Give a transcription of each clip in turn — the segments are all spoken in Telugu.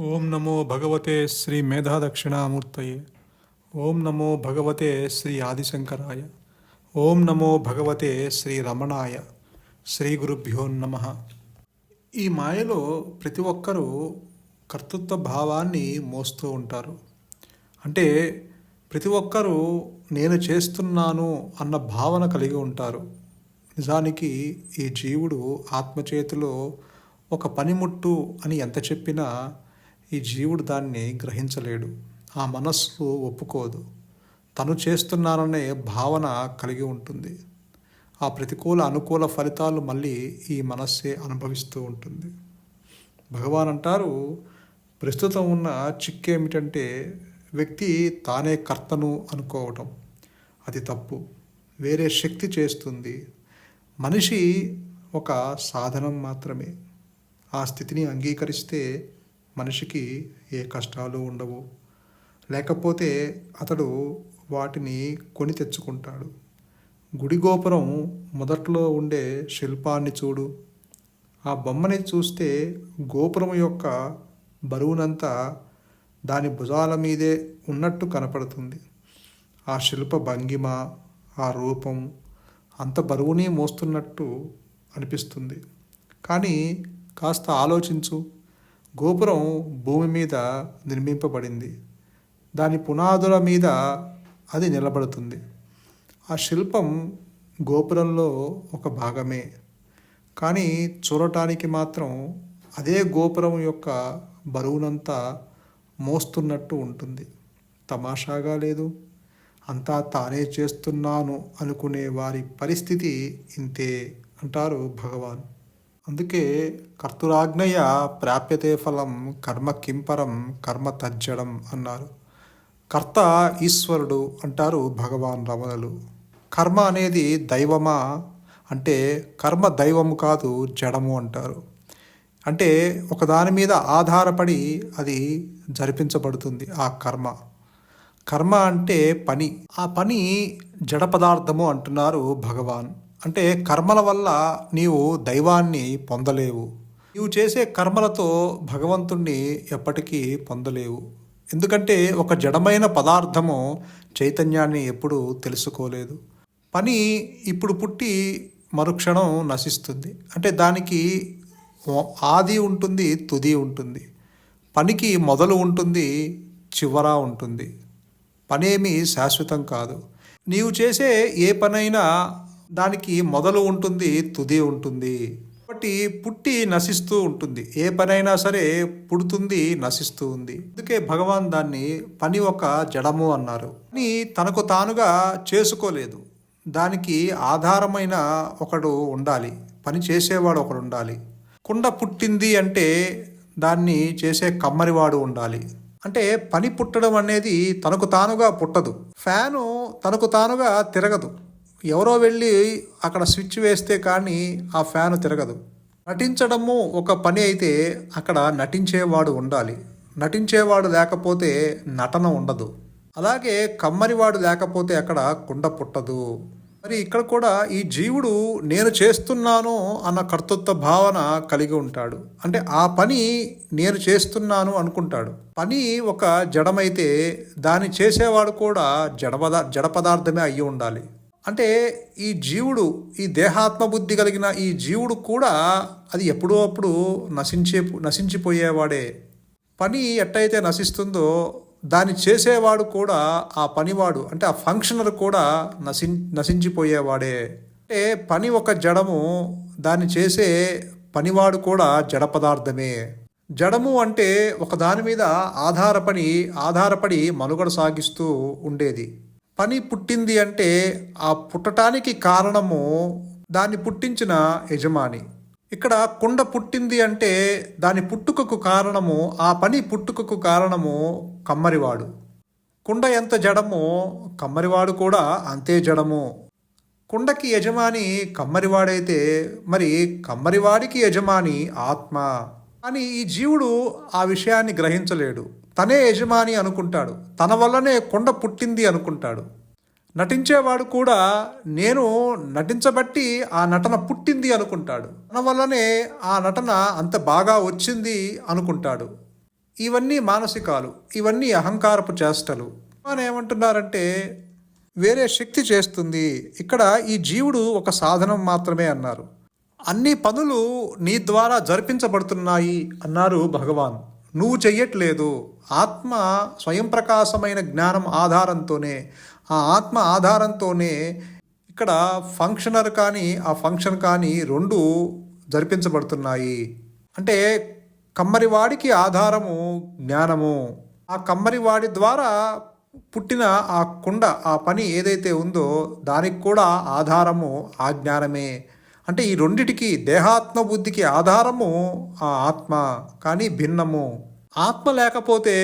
ఓం నమో భగవతే శ్రీ మేధాదక్షిణామూర్తయే. ఓం నమో భగవతే శ్రీ ఆదిశంకరాయ. ఓం నమో భగవతే శ్రీ రమణాయ. శ్రీ గురుభ్యో నమ. ఈ మాయలో ప్రతి ఒక్కరూ కర్తృత్వ భావాన్ని మోస్తూ ఉంటారు. అంటే ప్రతి ఒక్కరూ నేను చేస్తున్నాను అన్న భావన కలిగి ఉంటారు. నిజానికి ఈ జీవుడు ఆత్మచేతిలో ఒక పనిముట్టు అని ఎంత చెప్పినా ఈ జీవుడు దాన్ని గ్రహించలేడు. ఆ మనస్సు ఒప్పుకోదు. తను చేస్తున్నాననే భావన కలిగి ఉంటుంది. ఆ ప్రతికూల అనుకూల ఫలితాలు మళ్ళీ ఈ మనస్సే అనుభవిస్తూ ఉంటుంది. భగవాన్ అంటారు ప్రస్తుతం ఉన్న చిక్కేమిటంటే వ్యక్తి తానే కర్తను అనుకోవటం. అది తప్పు. వేరే శక్తి చేస్తుంది. మనిషి ఒక సాధనం మాత్రమే. ఆ స్థితిని అంగీకరిస్తే మనిషికి ఏ కష్టాలు ఉండవు. లేకపోతే అతడు వాటిని కొని తెచ్చుకుంటాడు. గుడి గోపురం మొదట్లో ఉండే శిల్పాన్ని చూడు. ఆ బొమ్మని చూస్తే గోపురం యొక్క బరువునంతా దాని భుజాల మీదే ఉన్నట్టు కనపడుతుంది. ఆ శిల్ప భంగిమ ఆ రూపం అంత బరువుని మోస్తున్నట్టు అనిపిస్తుంది. కానీ కాస్త ఆలోచించు. గోపురం భూమి మీద నిర్మింపబడింది. దాని పునాదుల మీద అది నిలబడుతుంది. ఆ శిల్పం గోపురంలో ఒక భాగమే. కానీ చూడటానికి మాత్రం అదే గోపురం యొక్క బరువునంతా మోస్తున్నట్టు ఉంటుంది. తమాషాగా లేదు. అంతా తానే చేస్తున్నాను అనుకునే వారి పరిస్థితి ఇంతే అంటారు భగవాన్. అందుకే కర్తురాజ్ఞయ ప్రాప్యతే ఫలం కర్మ కింపరం కర్మ తజ్జడం అన్నారు. కర్త ఈశ్వరుడు అంటారు భగవాన్ రమణులు. కర్మ అనేది దైవమా అంటే కర్మ దైవము కాదు జడము అంటారు. అంటే ఒకదాని మీద ఆధారపడి అది జరిపించబడుతుంది ఆ కర్మ. కర్మ అంటే పని. ఆ పని జడ పదార్థము అంటున్నారు భగవాన్. అంటే కర్మల వల్ల నీవు దైవాన్ని పొందలేవు. నీవు చేసే కర్మలతో భగవంతుణ్ణి ఎప్పటికీ పొందలేవు. ఎందుకంటే ఒక జడమైన పదార్థము చైతన్యాన్ని ఎప్పుడూ తెలుసుకోలేదు. పని ఇప్పుడు పుట్టి మరుక్షణం నశిస్తుంది. అంటే దానికి ఆది ఉంటుంది తుది ఉంటుంది. పనికి మొదలు ఉంటుంది చివర ఉంటుంది. పనేమి శాశ్వతం కాదు. నీవు చేసే ఏ పనైనా దానికి మొదలు ఉంటుంది తుది ఉంటుంది. కాబట్టి పుట్టి నశిస్తూ ఉంటుంది. ఏ పనైనా సరే పుడుతుంది నశిస్తూ ఉంది. అందుకే భగవాన్ దాన్ని పని ఒక జడము అన్నారు. అని తనకు తానుగా చేసుకోలేదు. దానికి ఆధారమైన ఒకడు ఉండాలి. పని చేసేవాడు ఒకడు ఉండాలి. కుండ పుట్టింది అంటే దాన్ని చేసే కమ్మరివాడు ఉండాలి. అంటే పని పుట్టడం అనేది తనకు తానుగా పుట్టదు. ఫ్యాను తనకు తానుగా తిరగదు. ఎవరో వెళ్ళి అక్కడ స్విచ్ వేస్తే కానీ ఆ ఫ్యాన్ తిరగదు. నటించడము ఒక పని అయితే అక్కడ నటించేవాడు ఉండాలి. నటించేవాడు లేకపోతే నటన ఉండదు. అలాగే కమ్మరివాడు లేకపోతే అక్కడ కుండ పుట్టదు. మరి ఇక్కడ కూడా ఈ జీవుడు నేను చేస్తున్నాను అన్న కర్తృత్వ భావన కలిగి ఉంటాడు. అంటే ఆ పని నేను చేస్తున్నాను అనుకుంటాడు. పని ఒక జడమైతే దాన్ని చేసేవాడు కూడా జడ జడ పదార్థమే అయ్యి ఉండాలి. అంటే ఈ జీవుడు ఈ దేహాత్మ బుద్ధి కలిగిన ఈ జీవుడు కూడా అది ఎప్పుడో అప్పుడు నశించే నశించిపోయేవాడే. పని ఎట్టయితే నశిస్తుందో దాన్ని చేసేవాడు కూడా ఆ పనివాడు అంటే ఆ ఫంక్షనర్ కూడా నశి నశించిపోయేవాడే. అంటే పని ఒక జడము దాన్ని చేసే పనివాడు కూడా జడ పదార్థమే. జడము అంటే ఒకదాని మీద ఆధారపడి ఆధారపడి మనుగడ సాగిస్తూ ఉండేది. పని పుట్టింది అంటే ఆ పుట్టటానికి కారణము దాన్ని పుట్టించిన యజమాని. ఇక్కడ కుండ పుట్టింది అంటే దాని పుట్టుకకు కారణము ఆ పని పుట్టుకకు కారణము కమ్మరివాడు. కుండ ఎంత జడమో కమ్మరివాడు కూడా అంతే జడము. కుండకి యజమాని కమ్మరివాడైతే మరి కమ్మరివాడికి యజమాని ఆత్మ. అని ఈ జీవుడు ఆ విషయాన్ని గ్రహించలేడు. తనే యజమాని అనుకుంటాడు. తన వల్లనే కొండ పుట్టింది అనుకుంటాడు. నటించేవాడు కూడా నేను నటించబట్టి ఆ నటన పుట్టింది అనుకుంటాడు. తన వల్లనే ఆ నటన అంత బాగా వచ్చింది అనుకుంటాడు. ఇవన్నీ మానసికాలు ఇవన్నీ అహంకారపు చేష్టలు. అని ఏమంటున్నారంటే వేరే శక్తి చేస్తుంది. ఇక్కడ ఈ జీవుడు ఒక సాధనం మాత్రమే అన్నారు. అన్ని పనులు నీ ద్వారా జరిపించబడుతున్నాయి అన్నారు భగవాన్. నువ్వు చెయ్యట్లేదు. ఆత్మ స్వయం ప్రకాశమైన జ్ఞానం ఆధారంతోనే ఆ ఆత్మ ఆధారంతోనే ఇక్కడ ఫంక్షనర్ కానీ ఆ ఫంక్షన్ కానీ రెండు జరిపించబడుతున్నాయి. అంటే కమ్మరివాడికి ఆధారము జ్ఞానము. ఆ కమ్మరివాడి ద్వారా పుట్టిన ఆ కుండ ఆ పని ఏదైతే ఉందో దానికి కూడా ఆధారము ఆ జ్ఞానమే. అంటే ఈ రెండిటికి దేహాత్మ బుద్ధికి ఆధారము ఆ ఆత్మ కానీ భిన్నము. ఆత్మ లేకపోతే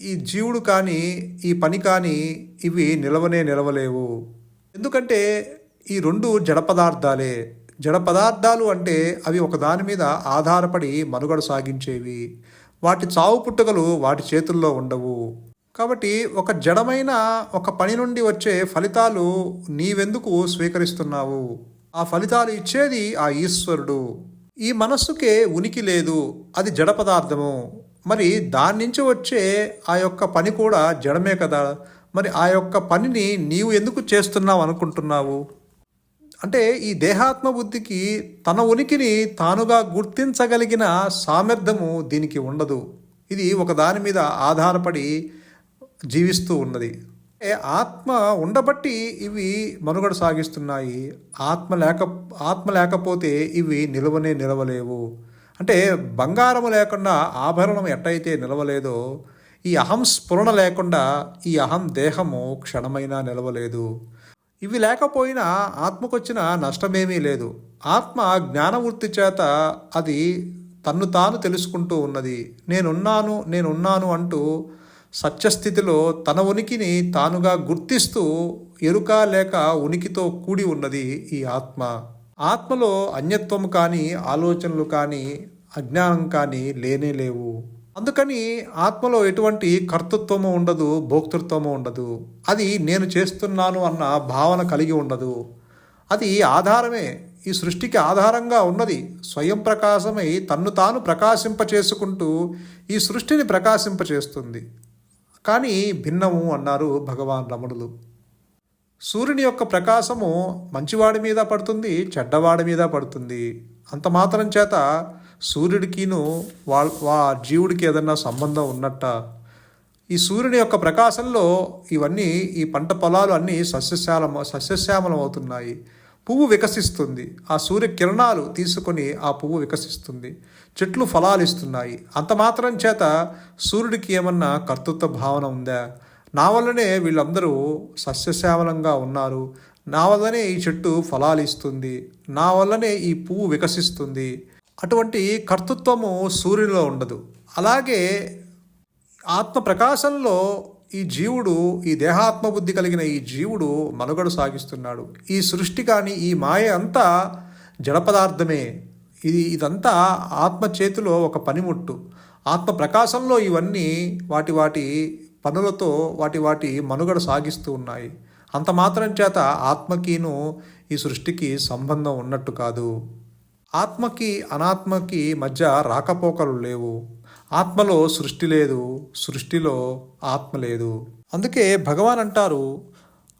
ఈ జీవుడు కానీ ఈ పని కానీ ఇవి నిలవనే నిలవలేవు. ఎందుకంటే ఈ రెండు జడ పదార్థాలే. జడ పదార్థాలు అంటే అవి ఒకదాని మీద ఆధారపడి మనుగడ సాగించేవి. వాటి చావు పుట్టుకలు వాటి చేతుల్లో ఉండవు. కాబట్టి ఒక జడమైన ఒక పని నుండి వచ్చే ఫలితాలు నీవెందుకు స్వీకరిస్తున్నావు? ఆ ఫలితాలు ఇచ్చేది ఆ ఈశ్వరుడు. ఈ మనస్సుకే ఉనికి లేదు అది జడ పదార్థము. మరి దాని నుంచి వచ్చే ఆ యొక్క పని కూడా జడమే కదా. మరి ఆ యొక్క పనిని నీవు ఎందుకు చేస్తున్నావు అనుకుంటున్నావు? అంటే ఈ దేహాత్మ బుద్ధికి తన ఉనికిని తానుగా గుర్తించగలిగిన సామర్థ్యము దీనికి ఉండదు. ఇది ఒకదాని మీద ఆధారపడి జీవిస్తూ ఉన్నది. ఆత్మ ఉండబట్టి ఇవి మనుగడ సాగిస్తున్నాయి. ఆత్మ లేక ఆత్మ లేకపోతే ఇవి నిలవనే నిలవలేవు. అంటే బంగారము లేకుండా ఆభరణం ఎట్టయితే నిలవలేదో ఈ అహం స్ఫురణ లేకుండా ఈ అహం దేహము క్షణమైనా నిలవలేదు. ఇవి లేకపోయినా ఆత్మకొచ్చిన నష్టమేమీ లేదు. ఆత్మ జ్ఞానవృత్తి చేత అది తన్ను తాను తెలుసుకుంటూ ఉన్నది. నేనున్నాను నేనున్నాను అంటూ సత్యస్థితిలో తన ఉనికిని తానుగా గుర్తిస్తూ ఎరుక లేక ఉనికితో కూడి ఉన్నది ఈ ఆత్మ. ఆత్మలో అన్యత్వం కానీ ఆలోచనలు కానీ అజ్ఞానం కానీ లేనే లేవు. అందుకని ఆత్మలో ఎటువంటి కర్తృత్వము ఉండదు భోక్తృత్వము ఉండదు. అది నేను చేస్తున్నాను అన్న భావన కలిగి ఉండదు. అది ఆధారమే. ఈ సృష్టికి ఆధారంగా ఉన్నది. స్వయం ప్రకాశమై తన్ను తాను ప్రకాశింప చేసుకుంటూ ఈ సృష్టిని ప్రకాశింపచేస్తుంది. కానీ భిన్నము అన్నారు భగవాన్ రమణులు. సూర్యుని యొక్క ప్రకాశము మంచివాడి మీద పడుతుంది చెడ్డవాడి మీద పడుతుంది. అంత మాత్రం చేత సూర్యుడికిను వా వా జీవుడికి ఏదన్నా సంబంధం ఉన్నట్ట? ఈ సూర్యుని యొక్క ప్రకాశంలో ఇవన్నీ ఈ పంట పొలాలు అన్నీ సస్యశ్యామ సస్యశ్యామలం అవుతున్నాయి పువ్వు వికసిస్తుంది. ఆ సూర్య కిరణాలు తీసుకొని ఆ పువ్వు వికసిస్తుంది. చెట్లు ఫలాలు ఇస్తున్నాయి అంత మాత్రం చేత సూర్యుడికి ఏమన్నా కర్తృత్వ భావన ఉందా? నా వల్లనే వీళ్ళందరూ సస్యశ్యామలంగా ఉన్నారు. నా వల్లనే ఈ చెట్టు ఫలాలు ఇస్తుంది నా వల్లనే ఈ పువ్వు వికసిస్తుంది. అటువంటి కర్తృత్వము సూర్యునిలో ఉండదు. అలాగే ఆత్మ ప్రకాశంలో ఈ జీవుడు ఈ దేహాత్మ బుద్ధి కలిగిన ఈ జీవుడు మనుగడ సాగిస్తున్నాడు. ఈ సృష్టి కానీ ఈ మాయ అంతా జడ పదార్థమే. ఇది ఇదంతా ఆత్మ చేతిలో ఒక పనిముట్టు. ఆత్మ ప్రకాశంలో ఇవన్నీ వాటి వాటి పనులతో వాటి వాటి మనుగడ సాగిస్తూ ఉన్నాయి. అంత మాత్రం చేత ఆత్మకిను ఈ సృష్టికి సంబంధం ఉన్నట్టు కాదు. ఆత్మకి అనాత్మకి మధ్య రాకపోకలు లేవు. ఆత్మలో సృష్టి లేదు సృష్టిలో ఆత్మ లేదు. అందుకే భగవాన్ అంటారు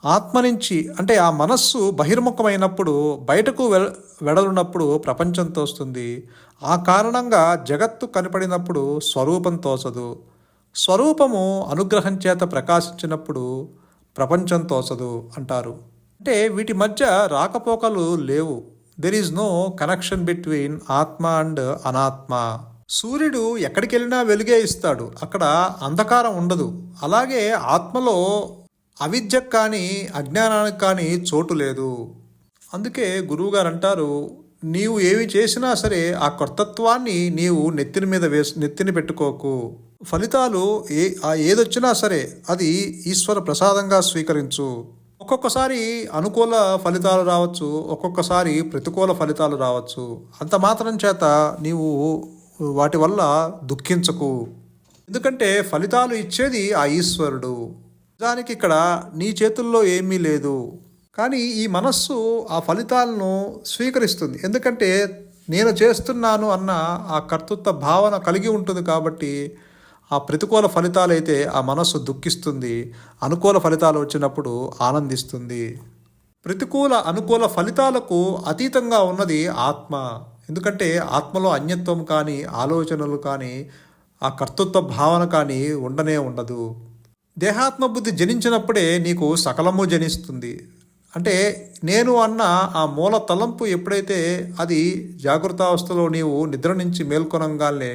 ఆత్మ నుంచి అంటే ఆ మనస్సు బహిర్ముఖమైనప్పుడు బయటకు వె వెడలున్నప్పుడు ప్రపంచం తోస్తుంది. ఆ కారణంగా జగత్తు కనపడినప్పుడు స్వరూపం తోచదు. స్వరూపము అనుగ్రహం చేత ప్రకాశించినప్పుడు ప్రపంచం తోచదు అంటారు. అంటే వీటి మధ్య రాకపోకలు లేవు. There is no connection between atma and anatma. సూర్యుడు ఎక్కడికి వెళ్ళినా వెలుగే ఇస్తాడు. అక్కడ అంధకారం ఉండదు. అలాగే ఆత్మలో అవిద్యకు కానీ అజ్ఞానానికి కానీ చోటు లేదు. అందుకే గురువుగారు అంటారు నీవు ఏమి చేసినా సరే ఆ కర్తత్వాన్ని నీవు నెత్తిన మీద వేసి నెత్తిన పెట్టుకోకు. ఫలితాలు ఏ ఏదొచ్చినా సరే అది ఈశ్వర ప్రసాదంగా స్వీకరించు. ఒక్కొక్కసారి అనుకూల ఫలితాలు రావచ్చు ఒక్కొక్కసారి ప్రతికూల ఫలితాలు రావచ్చు. అంత మాత్రం చేత నీవు వాటి వల్ల దుఃఖించకు. ఎందుకంటే ఫలితాలు ఇచ్చేది ఆ ఈశ్వరుడు. నిజానికి ఇక్కడ నీ చేతుల్లో ఏమీ లేదు. కానీ ఈ మనస్సు ఆ ఫలితాలను స్వీకరిస్తుంది. ఎందుకంటే నేను చేస్తున్నాను అన్న ఆ కర్తృత్వ భావన కలిగి ఉంటుంది కాబట్టి ఆ ప్రతికూల ఫలితాలు అయితే ఆ మనస్సు దుఃఖిస్తుంది. అనుకూల ఫలితాలు వచ్చినప్పుడు ఆనందిస్తుంది. ప్రతికూల అనుకూల ఫలితాలకు అతీతంగా ఉన్నది ఆత్మ. ఎందుకంటే ఆత్మలో అన్యత్వం కానీ ఆలోచనలు కానీ ఆ కర్తృత్వ భావన కానీ ఉండనే ఉండదు. దేహాత్మ బుద్ధి జనించినప్పుడే నీకు సకలము జనిస్తుంది. అంటే నేను అన్న ఆ మూల తలంపు ఎప్పుడైతే అది జాగ్రత్తావస్థలో నీవు నిద్ర నుంచి మేల్కొనంగానే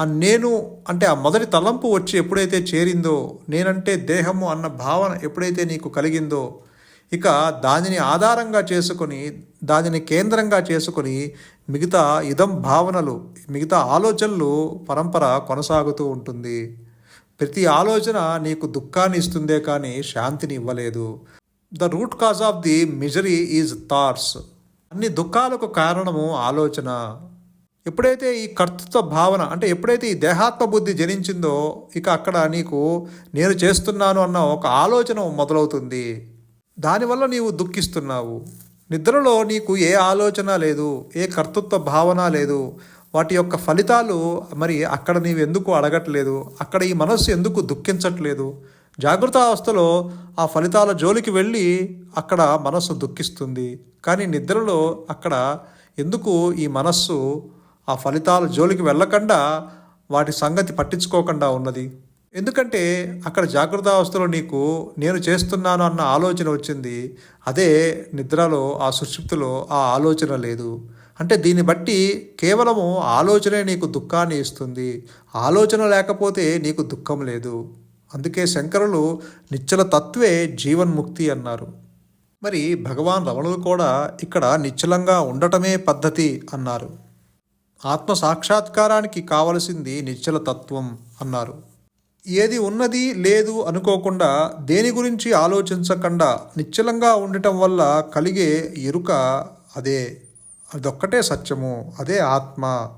ఆ నేను అంటే ఆ మొదటి తలంపు వచ్చి ఎప్పుడైతే చేరిందో నేనంటే దేహము అన్న భావన ఎప్పుడైతే నీకు కలిగిందో ఇక దానిని ఆధారంగా చేసుకొని దానిని కేంద్రంగా చేసుకొని మిగతా ఇదం భావనలు మిగతా ఆలోచనలు పరంపర కొనసాగుతూ ఉంటుంది. ప్రతి ఆలోచన నీకు దుఃఖాన్ని ఇస్తుందే కానీ శాంతిని ఇవ్వలేదు. The root cause of the misery is thoughts అన్ని దుఃఖాలకు కారణము ఆలోచన. ఎప్పుడైతే ఈ కర్తృత్వ భావన అంటే ఎప్పుడైతే ఈ దేహాత్మ బుద్ధి జనించిందో ఇక అక్కడ నీకు నేను చేస్తున్నాను అన్న ఒక ఆలోచన మొదలవుతుంది. దానివల్ల నీవు దుఃఖిస్తున్నావు. నిద్రలో నీకు ఏ ఆలోచన లేదు ఏ కర్తృత్వ భావన లేదు వాటి యొక్క ఫలితాలు మరి అక్కడ నీవు ఎందుకు అడగట్లేదు అక్కడ ఈ మనస్సు ఎందుకు దుఃఖించట్లేదు? జాగ్రత్త అవస్థలో ఆ ఫలితాల జోలికి వెళ్ళి అక్కడ మనస్సు దుఃఖిస్తుంది. కానీ నిద్రలో అక్కడ ఎందుకు ఈ మనస్సు ఆ ఫలితాల జోలికి వెళ్ళకుండా వాటి సంగతి పట్టించుకోకుండా ఉన్నది? ఎందుకంటే అక్కడ జాగ్రత్త అవస్థలో నీకు నేను చేస్తున్నాను అన్న ఆలోచన వచ్చింది అదే నిద్రలో ఆ సుషుప్తిలో ఆ ఆలోచన లేదు. అంటే దీన్ని బట్టి కేవలము ఆలోచనే నీకు దుఃఖాన్ని ఇస్తుంది. ఆలోచన లేకపోతే నీకు దుఃఖం లేదు. అందుకే శంకరులు నిశ్చల తత్వే జీవన్ముక్తి అన్నారు. మరి భగవాన్ రమణులు కూడా ఇక్కడ నిశ్చలంగా ఉండటమే పద్ధతి అన్నారు. ఆత్మ సాక్షాత్కారానికి కావలసింది నిశ్చల తత్వం అన్నారు. ఏది ఉన్నది లేదు అనుకోకుండా దేని గురించి ఆలోచించకుండా నిశ్చలంగా ఉండటం వల్ల కలిగే ఎరుక అదే. అదొక్కటే సత్యము అదే ఆత్మ.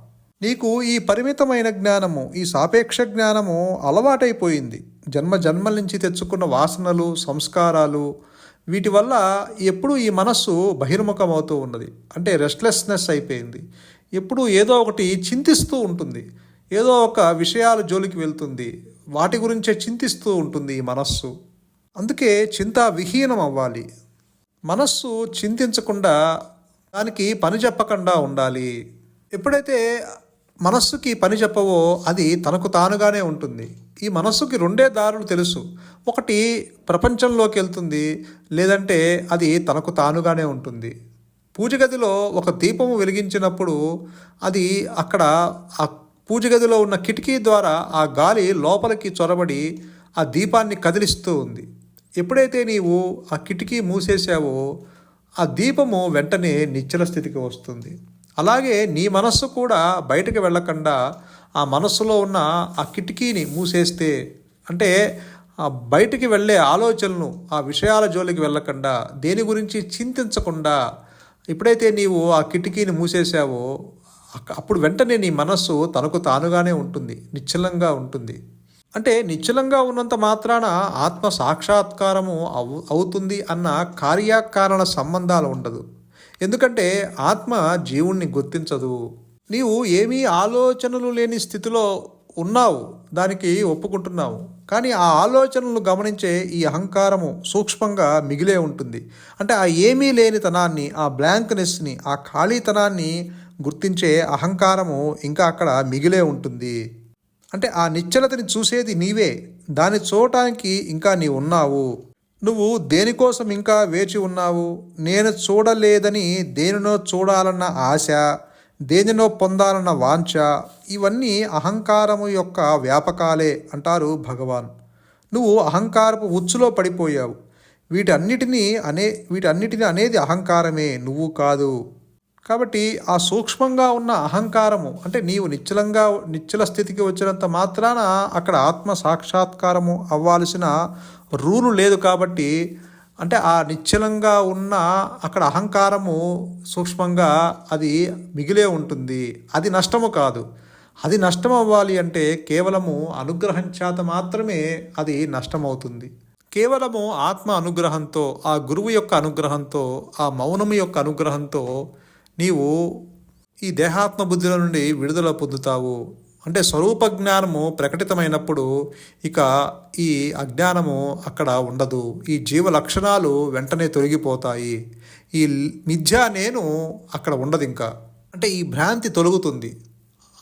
నీకు ఈ పరిమితమైన జ్ఞానము ఈ సాపేక్ష జ్ఞానము అలవాటైపోయింది. జన్మ జన్మల నుంచి తెచ్చుకున్న వాసనలు సంస్కారాలు వీటి వల్ల ఎప్పుడు ఈ మనస్సు బహిర్ముఖమవుతూ ఉన్నది. అంటే రెస్ట్లెస్నెస్ అయిపోయింది. ఎప్పుడు ఏదో ఒకటి చింతిస్తూ ఉంటుంది. ఏదో ఒక విషయాల జోలికి వెళ్తుంది. వాటి గురించే చింతిస్తూ ఉంటుంది ఈ మనస్సు. అందుకే చింత విహీనం అవ్వాలి. మనస్సు చింతించకుండా దానికి పని చెప్పకుండా ఉండాలి. ఎప్పుడైతే మనస్సుకి పని చెప్పవో అది తనకు తానుగానే ఉంటుంది. ఈ మనస్సుకి రెండే దారులు తెలుసు. ఒకటి ప్రపంచంలోకి వెళ్తుంది లేదంటే అది తనకు తానుగానే ఉంటుంది. పూజ గదిలో ఒక దీపము వెలిగించినప్పుడు అది అక్కడ ఆ పూజ గదిలో ఉన్న కిటికీ ద్వారా ఆ గాలి లోపలికి చొరబడి ఆ దీపాన్ని కదిలిస్తూ ఉంది. ఎప్పుడైతే నీవు ఆ కిటికీ మూసేసావో ఆ దీపము వెంటనే నిశ్చల స్థితికి వస్తుంది. అలాగే నీ మనస్సు కూడా బయటకు వెళ్ళకుండా ఆ మనస్సులో ఉన్న ఆ కిటికీని మూసేస్తే అంటే ఆ బయటికి వెళ్ళే ఆలోచనలు ఆ విషయాల జోలికి వెళ్ళకుండా దేని గురించి చింతించకుండా ఎప్పుడైతే నీవు ఆ కిటికీని మూసేసావో అప్పుడు వెంటనే నీ మనస్సు తనకు తానుగానే ఉంటుంది నిశ్చలంగా ఉంటుంది. అంటే నిశ్చలంగా ఉన్నంత మాత్రాన ఆత్మ సాక్షాత్కారము అవు అవుతుంది అన్న కార్యకారణ సంబంధాలు ఉండదు. ఎందుకంటే ఆత్మ జీవుణ్ణి గుర్తించదు. నీవు ఏమీ ఆలోచనలు లేని స్థితిలో ఉన్నావు దానికి ఒప్పుకుంటున్నావు. కానీ ఆ ఆలోచనలు గమనించే ఈ అహంకారము సూక్ష్మంగా మిగిలే ఉంటుంది. అంటే ఆ ఏమీ లేనితనాన్ని ఆ బ్లాంక్నెస్ని ఆ ఖాళీతనాన్ని గుర్తించే అహంకారము ఇంకా అక్కడ మిగిలే ఉంటుంది. అంటే ఆ నిశ్చలతని చూసేది నీవే దాన్ని చూడటానికి ఇంకా నీవు ఉన్నావు. నువ్వు దేనికోసం ఇంకా వేచి ఉన్నావు? నేను చూడలేదని దేనినో చూడాలన్న ఆశ దేనినో పొందాలన్న వాంఛ ఇవన్నీ అహంకారము యొక్క వ్యాపకాలే అంటారు భగవాన్. నువ్వు అహంకారపు ఉచ్చులో పడిపోయావు. వీటన్నిటినీ అనే వీటన్నిటిని అనేది అహంకారమే నువ్వు కాదు. కాబట్టి ఆ సూక్ష్మంగా ఉన్న అహంకారము అంటే నీవు నిశ్చలంగా నిశ్చల స్థితికి వచ్చినంత మాత్రాన అక్కడ ఆత్మ సాక్షాత్కారము అవ్వాల్సిన రూలు లేదు కాబట్టి అంటే ఆ నిశ్చలంగా ఉన్న అక్కడ అహంకారము సూక్ష్మంగా అది మిగిలే ఉంటుంది. అది నష్టము కాదు. అది నష్టం అవ్వాలి అంటే కేవలము అనుగ్రహం చేత మాత్రమే అది నష్టమవుతుంది. కేవలము ఆత్మ అనుగ్రహంతో ఆ గురువు యొక్క అనుగ్రహంతో ఆ మౌనము యొక్క అనుగ్రహంతో నీవు ఈ దేహాత్మ బుద్ధుల నుండి విడుదల పొందుతావు. అంటే స్వరూప జ్ఞానము ప్రకటితమైనప్పుడు ఇక ఈ అజ్ఞానము అక్కడ ఉండదు. ఈ జీవ లక్షణాలు వెంటనే తొలగిపోతాయి. ఈ మిథ్యా నేను అక్కడ ఉండదు ఇంకా. అంటే ఈ భ్రాంతి తొలగుతుంది.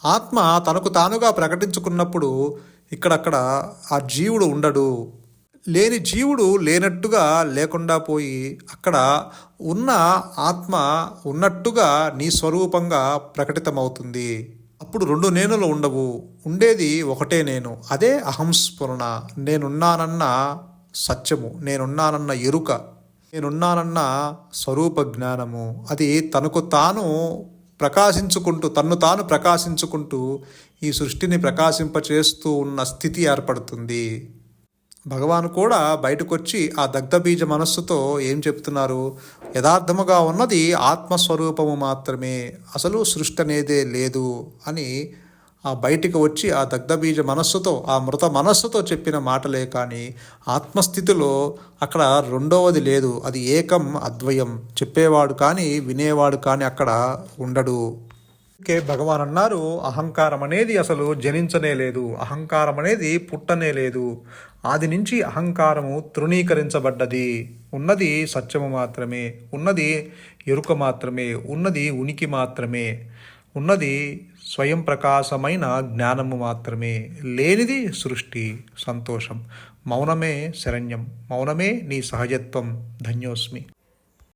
ఆత్మ తనకు తానుగా ప్రకటించుకున్నప్పుడు ఇక్కడక్కడ ఆ జీవుడు ఉండడు. లేని జీవుడు లేనట్టుగా లేకుండా పోయి అక్కడ ఉన్న ఆత్మ ఉన్నట్టుగా నీ స్వరూపంగా ప్రకటితమవుతుంది. అప్పుడు రెండు నేనులు ఉండవు. ఉండేది ఒకటే నేను. అదే అహంస్ఫురణ. నేనున్నానన్న సత్యము. నేనున్నానన్న ఎరుక. నేనున్నానన్న స్వరూప జ్ఞానము. అది తనకు తాను ప్రకాశించుకుంటూ తన్ను తాను ప్రకాశించుకుంటూ ఈ సృష్టిని ప్రకాశింపచేస్తూ ఉన్న స్థితి ఏర్పడుతుంది. భగవాన్ కూడా బయటకొచ్చి ఆ దగ్ధబీజ మనస్సుతో ఏం చెప్తున్నారు? యథార్థముగా ఉన్నది ఆత్మస్వరూపము మాత్రమే. అసలు సృష్టి అనేదే లేదు అని ఆ బయటికి వచ్చి ఆ దగ్ధబీజ మనస్సుతో ఆ మృత మనస్సుతో చెప్పిన మాటలే కానీ ఆత్మస్థితిలో అక్కడ రెండవది లేదు. అది ఏకం అద్వయం. చెప్పేవాడు కానీ వినేవాడు కానీ అక్కడ ఉండడు. అందుకే భగవాన్ అన్నారు అహంకారం అనేది అసలు జనించనే లేదు. అహంకారం అనేది పుట్టనే లేదు. ఆది నుంచి అహంకారము తృణీకరించబడ్డది. ఉన్నది సత్యము మాత్రమే. ఉన్నది ఎరుక మాత్రమే. ఉన్నది ఉనికి మాత్రమే. ఉన్నది స్వయం ప్రకాశమైన జ్ఞానము మాత్రమే. లేనిది సృష్టి సంతోషం. మౌనమే శరణ్యం. మౌనమే నీ సహజత్వం. ధన్యోస్మి.